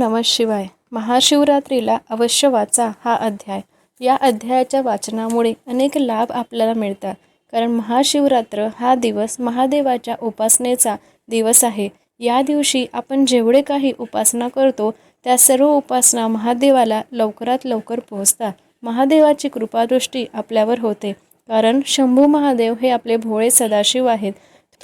नमः शिवाय. महाशिवरात्रीला अवश्य वाचा हा अध्याय. या अध्यायाच्या वाचनामुळे अनेक लाभ आपल्याला मिळतात. कारण महाशिवरात्र हा दिवस महादेवाच्या उपासनेचा दिवस आहे. या दिवशी आपण जेवढे काही उपासना करतो त्या सर्व उपासना महादेवाला लवकरात लवकर पोहोचतात. महादेवाची कृपादृष्टी आपल्यावर होते. कारण शंभू महादेव हे आपले भोळे सदाशिव आहेत.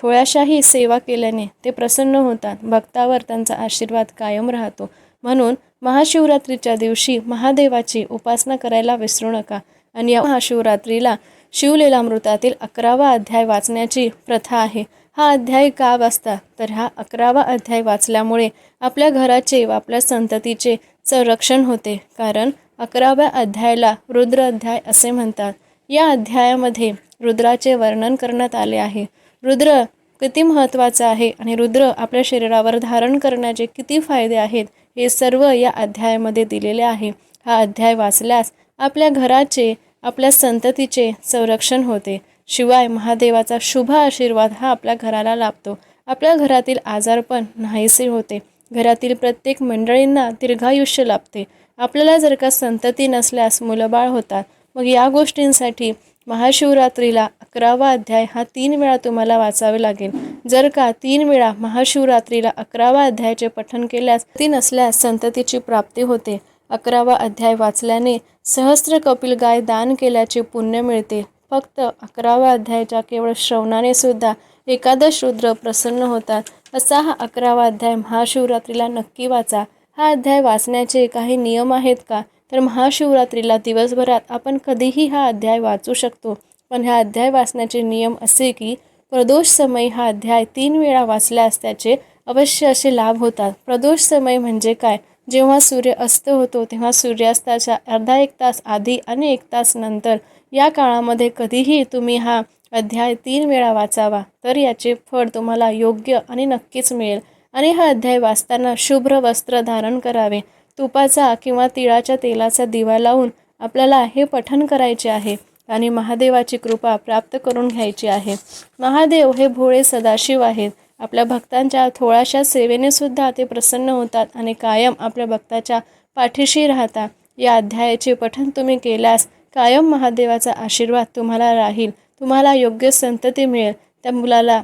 थोड्याशाही सेवा केल्याने ते प्रसन्न होतात. भक्तावर त्यांचा आशीर्वाद कायम राहतो. म्हणून महाशिवरात्रीच्या दिवशी महादेवाची उपासना करायला विसरू नका. आणि या महाशिवरात्रीला शिवलीलामृतातील अकरावा अध्याय वाचण्याची प्रथा आहे. हा अध्याय का वाचता? तर हा अकरावा अध्याय वाचल्यामुळे आपल्या घराचे व आपल्या संततीचे संरक्षण होते. कारण अकराव्या अध्यायाला रुद्र अध्याय असे म्हणतात. या अध्यायामध्ये रुद्राचे वर्णन करण्यात आले आहे. रुद्र किती महत्त्वाचं आहे आणि रुद्र आपल्या शरीरावर धारण करण्याचे किती फायदे आहेत हे सर्व या अध्यायामध्ये दिलेले आहे. हा अध्याय वाचल्यास आपल्या घराचे आपल्या संततीचे संरक्षण होते. शिवाय महादेवाचा शुभ आशीर्वाद हा आपल्या घराला लाभतो. आपल्या घरातील आजारपण नाहीसे होते. घरातील प्रत्येक मंडळींना दीर्घायुष्य लाभते. आपल्याला जर का संतती नसल्यास मुलंबाळ होतात. मग या गोष्टींसाठी महाशिवरात्रीला अकरावा अध्याय हा तीन वेळा तुम्हाला वाचावे लागेल. जर का तीन वेळा महाशिवरात्रीला अकरावा अध्यायाचे पठण केल्यास ती नसल्यास संततीची प्राप्ती होते. अकरावा अध्याय वाचल्याने सहस्र कपिल गाय दान केल्याचे पुण्य मिळते. फक्त अकरावा अध्यायाच्या केवळ श्रवणाने सुद्धा एकादश रुद्र प्रसन्न होतात. असा हा अकरावा अध्याय महाशिवरात्रीला नक्की वाचा. हा अध्याय वाचण्याचे काही नियम आहेत का? तर महाशिवरात्रीला दिवसभरात आपण कधीही हा अध्याय वाचू शकतो. पण ह्या अध्याय वाचण्याचे नियम असे की प्रदोष समय हा अध्याय तीन वेळा वाचल्यास त्याचे अवश्य असे लाभ होतात. प्रदोष समय म्हणजे काय? जेव्हा सूर्य अस्त होतो तेव्हा सूर्यास्ताच्या अर्धा एक तास आधी आणि एक तास नंतर या काळामध्ये कधीही तुम्ही हा अध्याय तीन वेळा वाचावा. तर याचे फळ तुम्हाला योग्य आणि नक्कीच मिळेल. आणि हा अध्याय वाचताना शुभ्र वस्त्र धारण करावे. तुपाचा किंवा तिळाच्या तेलाचा दिवा लावून आपल्याला हे पठण करायचे आहे आणि महादेवाची कृपा प्राप्त करून घ्यायची आहे. महादेव हे भोळे सदाशिव आहेत. आपल्या भक्तांच्या थोड्याशा सेवेने सुद्धा ते प्रसन्न होतात आणि कायम आपल्या भक्ताच्या पाठीशी राहतात. या अध्यायाचे पठण तुम्ही केल्यास कायम महादेवाचा आशीर्वाद तुम्हाला राहील. तुम्हाला योग्य संतती मिळेल. त्या मुलाला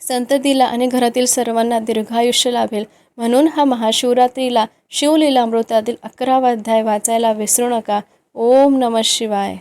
संततीला आणि घरातील सर्वांना दीर्घायुष्य लाभेल. म्हणून हा महाशिवरात्रीला शिवलीलामृतातील अकरावा अध्याय वाचायला विसरू नका. ओम नमः शिवाय.